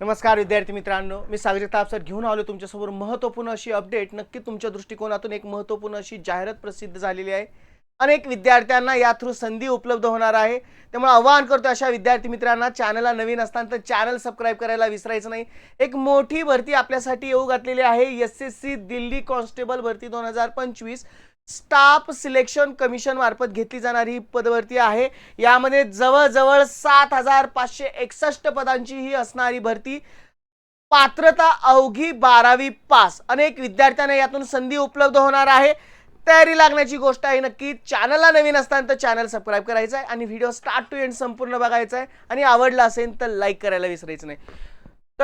नमस्कार विद्यार्थी मित्रांनो. मी सागरी तापसर घेऊन आलो तुमच्यासमोर महत्त्वपूर्ण अशी अपडेट नक्की तुमच्या दृष्टिकोनातून एक महत्त्वपूर्ण अशी जाहिरात प्रसिद्ध झालेली आहे. अनेक विद्यार्थ्यांना या थ्रू संधी उपलब्ध होणार आहे. त्यामुळे आवाहन करतो अशा विद्यार्थी मित्रांना चॅनलला नवीन असताना तर चॅनल सबस्क्राईब करायला विसरायचं नाही. एक मोठी भरती आपल्यासाठी येऊ घातलेली आहे. S S C Delhi constable भरती दोन हजार पंचवीस. स्टाफ सिलेक्शन कमिशन मार्फत घेतली जाणारी ही पदभरती आहे. यामध्ये जवळजवळ सात हजार पाचशे एकसष्ट पदांची ही असणारी भरती. पात्रता अवघी बारावी पास. अनेक विद्यार्थ्यांना यातून संधी उपलब्ध होणार आहे. तयारी लागण्याची गोष्ट आहे नक्की. चॅनलला नवीन असताना तर चॅनल सबस्क्राईब करायचं आहे आणि व्हिडिओ स्टार्ट टू एंड संपूर्ण बघायचा आहे. आणि आवडला असेल तर लाईक करायला विसरायचं नाही.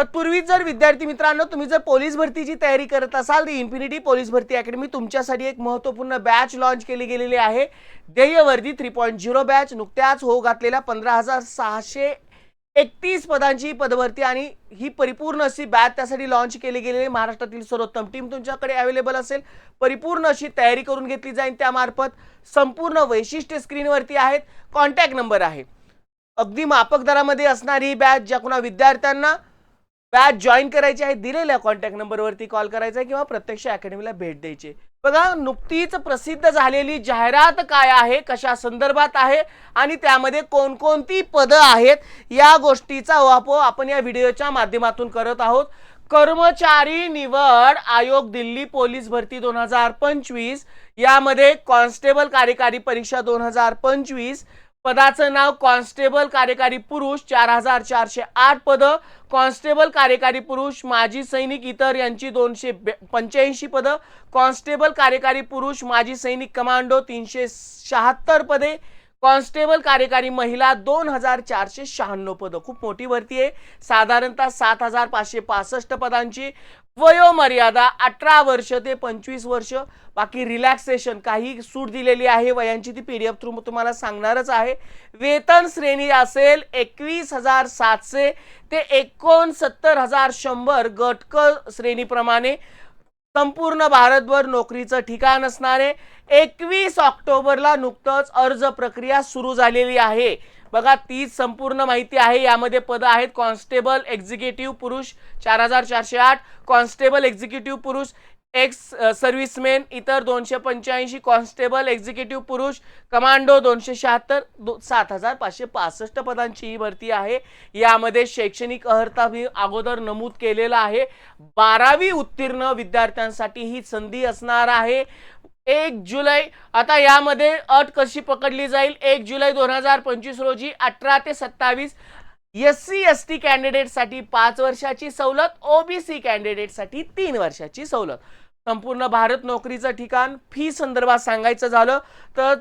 तत्पूर्वी जर विद्यार्थी मित्रांनो तुम्ही जर पोलीस भरतीची तयारी करत असाल तर इन्फिनिटी पोलीस भरती अकॅडमी तुमच्यासाठी एक महत्त्वपूर्ण बॅच लॉन्च केली गेलेली आहे. ध्येयवर्दी थ्री पॉईंट झिरो बॅच नुकत्याच हो घातलेल्या पंधरा हजार सहाशे एकतीस पदांची पदभरती आणि ही परिपूर्ण अशी बॅच त्यासाठी लॉन्च केली गेलेली महाराष्ट्रातील सर्वोत्तम टीम तुमच्याकडे अवेलेबल असेल. परिपूर्ण अशी तयारी करून घेतली जाईल त्यामार्फत. संपूर्ण वैशिष्ट्य स्क्रीनवरती आहेत. कॉन्टॅक्ट नंबर आहे. अगदी मापक दरामध्ये असणारी ही बॅच ज्या कुणा विद्यार्थ्यांना बॅच जॉईन करायची आहे दिलेल्या कॉन्टॅक्ट नंबरवरती कॉल करायचा आहे किंवा प्रत्यक्ष अकॅडमीला भेट द्यायची बघा नुकतीच प्रसिद्ध झालेली जाहिरात काय आहे कशा संदर्भात आहे आणि त्यामध्ये कोणकोणती पदं आहेत या गोष्टीचा वापर आपण या व्हिडिओच्या माध्यमातून करत आहोत. कर्मचारी निवड आयोग दिल्ली पोलीस भरती दोन हजार पंचवीस यामध्ये कॉन्स्टेबल कार्यकारी परीक्षा दोन हजार पंचवीस पदाचं नाव कॉन्स्टेबल कार्यकारी पुरुष चार हजार चारशे आठ पदं. कॉन्स्टेबल कार्यकारी पुरुष माजी सैनिक इतर यांची दोनशे पंच्याऐंशी पदं. कॉन्स्टेबल कार्यकारी पुरुष माजी सैनिक कमांडो तीनशे शहात्तर पदे. कॉन्स्टेबल कार्यकारी महिला दोन हजार चारशे शहाण्णव पदं. खूप मोठी भरती आहे. साधारणतः सात हजार पाचशे पासष्ट पदांची वयोमर्यादा अठरा वर्ष ते पंचवीस वर्ष. बाकी रिलॅक्सेशन काही सूट दिलेली आहे. वयांची ती पी डी एफ थ्रू तुम्हाला सांगणारच आहे. वेतन श्रेणी असेल एकवीस हजार सातशे ते एकोणसत्तर हजार शंभर गटक श्रेणीप्रमाणे. संपूर्ण भारतभर नोकरीचं ठिकाण असणारे एकवीस ऑक्टोबरला नुकतंच अर्ज प्रक्रिया सुरू झालेली आहे. बघा तीच संपूर्ण माहिती आहे. यामध्ये पदं आहेत कॉन्स्टेबल एक्झिक्युटिव्ह पुरुष चार हजार चारशे आठ कॉन्स्टेबल एक्झिक्युटिव्ह पुरुष एक्स सर्व्हिसमेन इतर दोनशे पंच्याऐंशी कॉन्स्टेबल एक्झिक्युटिव्ह पुरुष कमांडो दोनशे शहात्तर दो सात हजार पाचशे पासष्ट पदांची ही भरती आहे. यामध्ये शैक्षणिक अर्हता मी अगोदर नमूद केलेला आहे. बारावी उत्तीर्ण विद्यार्थ्यांसाठी ही संधी असणार आहे. एक जुलै आता यामध्ये अट कशी पकडली जाईल? एक जुलै दोन हजार पंचवीस रोजी अठरा ते सत्तावीस एस सी एस टी कॅन्डिडेटसाठी पाच वर्षाची सवलत ओबीसी कॅन्डिडेटसाठी तीन वर्षाची सवलत. संपूर्ण भारत नोकरीचं ठिकाण फी संदर्भात सांगायचं झालं तर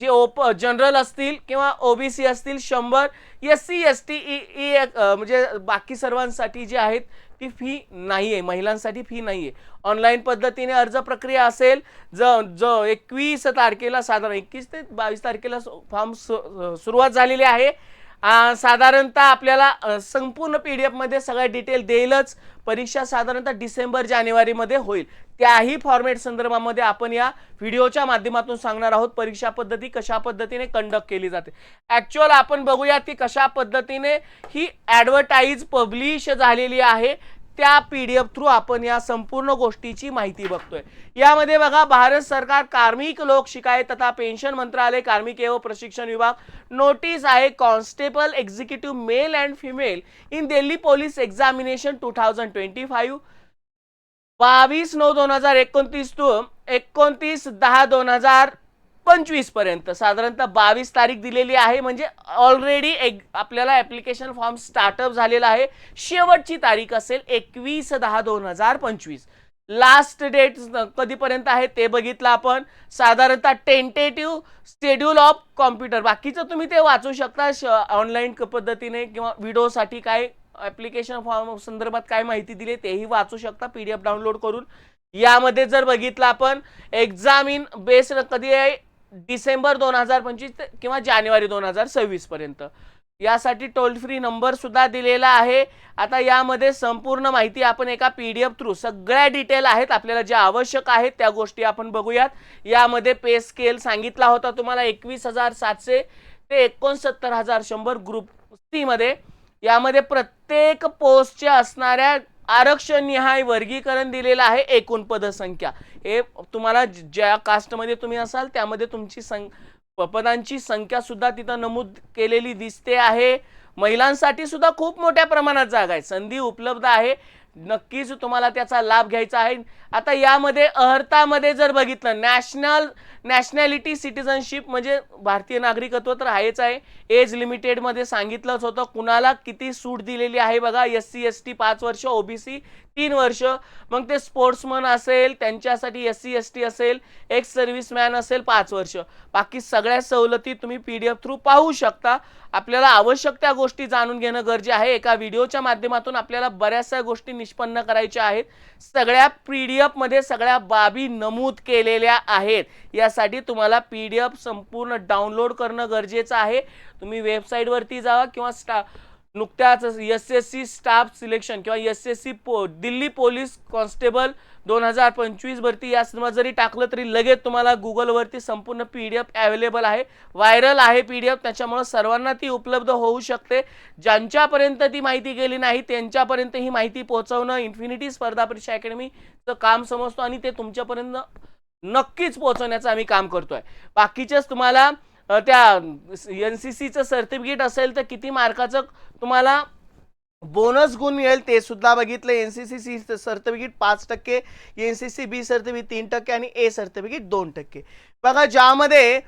जे ओप जनरल असतील किंवा ओबीसी असतील शंभर S C S T E E म्हणजे बाकी सर्वांसाठी जे आहेत ती फी नाही आहे महिलांसाठी फी नाही आहे ऑनलाईन पद्धतीने अर्ज प्रक्रिया असेल ज ज एकवीस तारखेला साधारण एकवीस ते बावीस तारखेला फॉर्म सुरुवात झालेली आहे. साधारणतः आपल्याला संपूर्ण पी डी एफमध्ये सगळ्या डिटेल देईलच. परीक्षा साधारणतः डिसेंबर जानेवारीमध्ये होईल. त्याही फॉर्मॅट संदर्भामध्ये आपण या व्हिडिओच्या माध्यमातून सांगणार आहोत परीक्षा पद्धती कशा पद्धतीने कंडक्ट केली जाते. ॲक्च्युअल आपण बघूया ती कशा पद्धतीने ही ॲडव्हर्टाईज पब्लिश झालेली आहे. त्या पी डी एफ थ्रू आपण या संपूर्ण गोष्टीची माहिती बघतोय. यामध्ये बघा भारत सरकार कार्मिक लोक शिकायत तथा पेन्शन मंत्रालय कार्मिक एवं प्रशिक्षण विभाग नोटीस आहे constable executive male and female in Delhi police examination two thousand twenty five बावीस नऊ दोन हजार एकोणतीस टू एकोणतीस दहा दोन हजार पंचवीसपर्यंत. साधारणतः बावीस तारीख दिलेली आहे. म्हणजे ऑलरेडी एक आपल्याला ऍप्लिकेशन फॉर्म स्टार्टअप झालेला आहे. शेवटची तारीख असेल एकवीस दहा दोन हजार पंचवीस. लास्ट डेट कधीपर्यंत आहे ते बघितलं आपण. साधारणतः टेंटेटिव्ह शेड्यूल ऑफ कॉम्प्युटर बाकीचं तुम्ही ते वाचू शकता. ऑनलाईन पद्धतीने किंवा व्हिडिओसाठी काय ऍप्लिकेशन फॉर्म संदर्भात काय माहिती दिली तेही वाचू शकता. पी डी एफ डाउनलोड करून. यामध्ये जर बघितलं आपण एक्झाम इन बेस्ड कधी आहे? डिसेंबर दोन हजार पंचवीस किंवा जानेवारी दोन हजार सव्वीस पर्यंत. यासाठी टोल फ्री नंबर सुद्धा दिलेला आहे. आता यामध्ये संपूर्ण माहिती आपण एका पी डी एफ थ्रू सगळ्या डिटेल आहेत. आपल्याला ज्या आवश्यक आहेत त्या गोष्टी आपण बघूयात. यामध्ये पे स्केल सांगितला होता तुम्हाला एकवीस हजार सातशे ते एकोणसत्तर हजार शंभर ग्रुप सीमध्ये यामध्ये प्रत्येक पोस्टच्या असणाऱ्या आरक्षण निहाय वर्गीकरण दिलेलं आहे एकूण पदसंख्या. हे तुम्हाला ज्या कास्टमध्ये तुम्ही असाल त्यामध्ये तुमची सं प- पदांची संख्या सुद्धा तिथं नमूद केलेली दिसते आहे. महिलांसाठी सुद्धा खूप मोठ्या प्रमाणात जागा आहे. संधी उपलब्ध आहे. नक्कीच तुम्हाला त्याचा लाभ घ्यायचा आहे. आता यामध्ये अहर्तामध्ये जर बघितलं नॅशनल नॅशनॅलिटी सिटिझनशिप म्हणजे भारतीय नागरिकत्व तर आहेच आहे. एज लिमिटेडमध्ये सांगितलंच होतं कुणाला किती सूट दिलेली आहे बघा. एस सी एस टी पाच वर्ष ओबीसी तीन वर्ष. मग ते स्पोर्ट्समन असेल त्यांच्यासाठी एस सी एस टी असेल एक्स सर्व्हिसमॅन असेल पाच वर्ष. बाकी सगळ्या सवलती तुम्ही पी डी एफ थ्रू पाहू शकता. आपल्याला आवश्यक त्या गोष्टी जाणून घेणं गरजे आहे. एका व्हिडिओच्या माध्यमातून आपल्याला बऱ्याचशा गोष्टी निष्पन्न करायच्या आहेत. सगळ्या पी डी एफमध्ये सगळ्या बाबी नमूद केलेल्या आहेत. यासाठी तुम्हाला पी डी एफ संपूर्ण डाउनलोड करणं गरजेचं आहे. तुम्ही वेबसाईटवरती जावा किंवा स्टा नुकत्याच S S C staff selection किंवा एस एस सी पो दिल्ली पोलीस कॉन्स्टेबल दोन हजार पंचवीस भरती या संदर्भात जरी टाकलं तरी लगेच तुम्हाला गुगलवरती संपूर्ण पी डी एफ अवेलेबल आहे. व्हायरल आहे पी डी एफ त्याच्यामुळं सर्वांना ती उपलब्ध होऊ शकते. ज्यांच्यापर्यंत ती माहिती गेली नाही त्यांच्यापर्यंत ही माहिती पोहोचवणं इन्फिनिटी स्पर्धा परीक्षा अकॅडमीचं काम समजतो आणि ते तुमच्यापर्यंत नक्कीच पोहोचवण्याचं आम्ही काम करतोय. बाकीचेच तुम्हाला त्या एन सी सीचं सर्टिफिकेट असेल तर किती मार्काचं तुम्हाला बोनस गुण मिळेल ते सुद्धा बघितलं N C C C certificate पाच टक्के N C C B certificate तीन टक्के आणि ए सर्टिफिकेट दोन टक्के. बघा ज्यामध्ये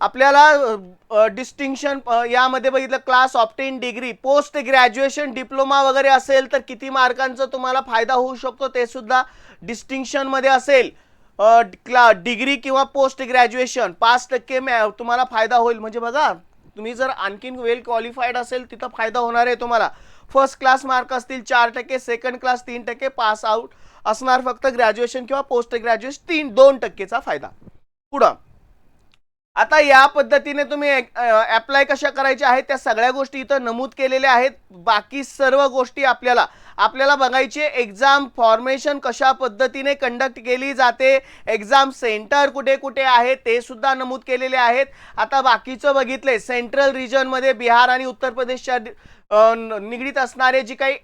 आपल्याला डिस्टिंक्शन यामध्ये बघितलं class obtain degree post graduation diploma वगैरे असेल तर किती मार्कांचा तुम्हाला फायदा होऊ शकतो ते सुद्धा डिस्टिंक्शनमध्ये असेल. क्ला डिग्री किंवा पोस्ट ग्रॅज्युएशन पाच टक्के मॅ- तुम्हाला फायदा होईल. म्हणजे बघा तुम्ही जर आणखीन वेल क्वालिफाईड असेल तिथं फायदा होणार आहे तुम्हाला. फर्स्ट क्लास मार्क असतील चार टक्के. सेकंड क्लास तीन टक्के. पास आउट असणार फक्त ग्रॅज्युएशन किंवा पोस्ट ग्रॅज्युएशन तीन दोन टक्केचा फायदा. पुढं. आता या पद्धतीने तुम्ही अप्लाय कशा करायच्या आहेत? त्या सगळ्या गोष्टी इथं नमूद केलेल्या आहेत. बाकी सर्व गोष्टी आपल्याला आपल्याला बघायचे एक्झाम फॉर्मेशन कशा पद्धतीने कंडक्ट केली जाते? एक्झाम सेंटर कुठे कुठे आहे? ते सुद्धा नमूद केलेले आहेत. आता बाकीचं बघितलंय. सेंट्रल रिजनमध्ये बिहार आणि उत्तर प्रदेशच्या न- निगडीत असणारे जी काही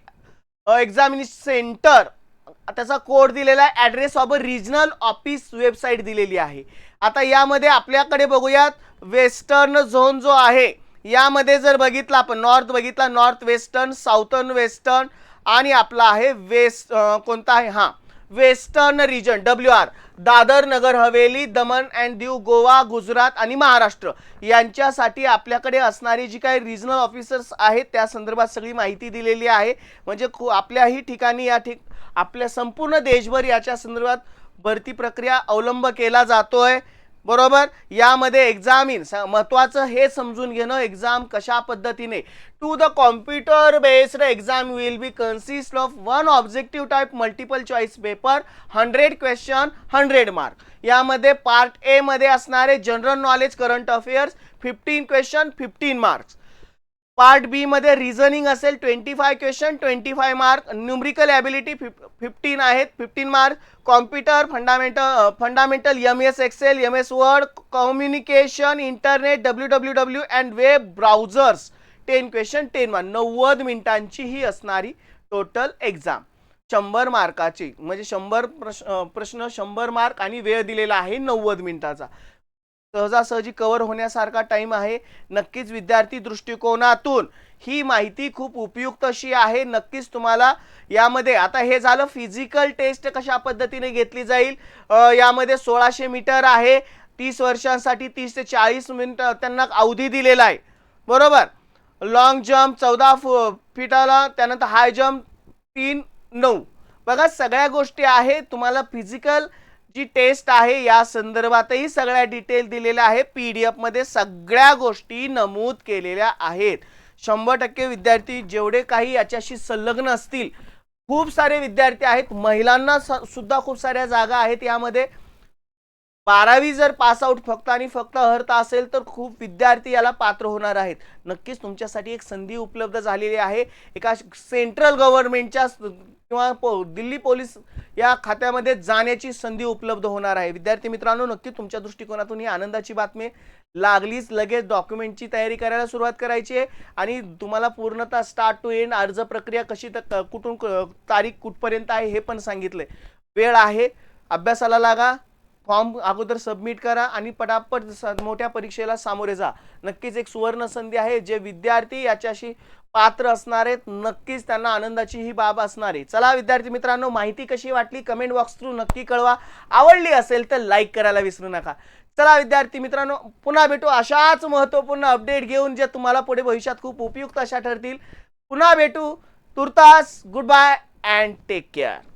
एक्झामिनेशन सेंटर त्याचा कोड दिलेला आहे address of a regional office website दिलेली आहे. आता यामध्ये आपल्याकडे बघूयात वेस्टर्न झोन जो आहे यामध्ये जर बघितला आपण नॉर्थ बघितला नॉर्थ वेस्टर्न साऊथर्न वेस्टर्न आणि आपला आहे वेस्ट कोणता आहे? हां. Western region W R Dadra Nagar Haveli Daman and Diu Goa Gujarat आणि महाराष्ट्र यांच्यासाठी आपल्याकडे असणारी जी काही रिजनल ऑफिसर्स आहेत त्या संदर्भात सगळी माहिती दिलेली आहे. म्हणजे खू आपल्याही ठिकाणी या ठिक आपल्या संपूर्ण देशभर याच्या संदर्भात भरती प्रक्रिया अवलंब केला जातोय. बरोबर? यामध्ये एक्झाम इन महत्वाचं हे समजून घेणं एक्झाम कशा पद्धतीने? To the computer based exam will be consist of one objective type multiple choice paper hundred question hundred mark यामध्ये पार्ट एमध्ये असणारे general knowledge current affairs fifteen question fifteen marks part B मध्ये reasoning असेल twenty five question twenty five mark numerical ability fifteen आहेत fifteen mark computer fundamental fundamental M S excel M S word communication internet W W W and web browsers ten question ten mark नव्वद मिनिटांची ही असणारी total exam शंभर मार्काची म्हणजे शंभर प्रश्न प्रश्न शंभर मार्क आणि वेळ दिलेला आहे नव्वद मिनिटाचा. सहजासहजी कवर होण्यासारखा टाईम आहे. नक्कीच विद्यार्थी दृष्टिकोनातून ही माहिती खूप उपयुक्त अशी आहे. नक्कीच तुम्हाला यामध्ये आता हे झालं फिजिकल टेस्ट कशा पद्धतीने घेतली जाईल? यामध्ये सोळाशे मीटर आहे. तीस वर्षांसाठी तीस ते चाळीस मिनिट त्यांना अवधी दिलेला आहे. बरोबर? लॉंग जम्प चौदा फु फिटाला त्यानंतर हाय जम्प तीन नऊ. बघा सगळ्या गोष्टी आहेत. तुम्हाला फिजिकल जी टेस्ट आहे या संदर्भातही सगळ्या डिटेल दिलेल्या आहे पी डी एफमध्ये सगळ्या गोष्टी नमूद केलेल्या आहेत. शंभर टक्के विद्यार्थी जेवढे काही याच्याशी संलग्न असतील खूप सारे विद्यार्थी आहेत. महिलांना स- सुद्धा खूप साऱ्या जागा आहेत यामध्ये. बारावी जर पासआउट फक्त आणि फक्त अर्थ असेल तर खूप विद्यार्थी याला पात्र होणार आहेत. नक्कीच तुमच्यासाठी एक संधी उपलब्ध झालेली आहे. एका सेंट्रल गव्हर्नमेंटच्या किंवा पो दिल्ली पोलीस या खात्यामध्ये जाण्याची संधी उपलब्ध होणार आहे. विद्यार्थी मित्रांनो नक्की तुमच्या दृष्टिकोनातून ही आनंदाची बातमी लागलीच. लगेच डॉक्युमेंटची तयारी करायला सुरुवात करायची आहे. आणि तुम्हाला पूर्णतः स्टार्ट टू एंड अर्ज प्रक्रिया कशी तर कुठून क- तारीख कुठपर्यंत आहे हे पण सांगितलं वेळ आहे. अभ्यासाला लागा. फॉर्म अगोदर सबमिट करा आणि पटापट स- मोठ्या परीक्षेला सामोरे जा. नक्कीच एक सुवर्ण संधी आहे जे विद्यार्थी याच्याशी पात्र असणार आहेत. नक्कीच त्यांना आनंदाची ही बाब असणार आहे. चला विद्यार्थी मित्रांनो माहिती कशी वाटली कमेंट बॉक्स थ्रू नक्की कळवा. आवडली असेल तर लाईक करायला विसरू नका. चला विद्यार्थी मित्रांनो पुन्हा भेटू अशाच महत्त्वपूर्ण अपडेट घेऊन जे तुम्हाला पुढे भविष्यात खूप उपयुक्त अशा ठरतील. पुन्हा भेटू. तुर्तास good bye and take care.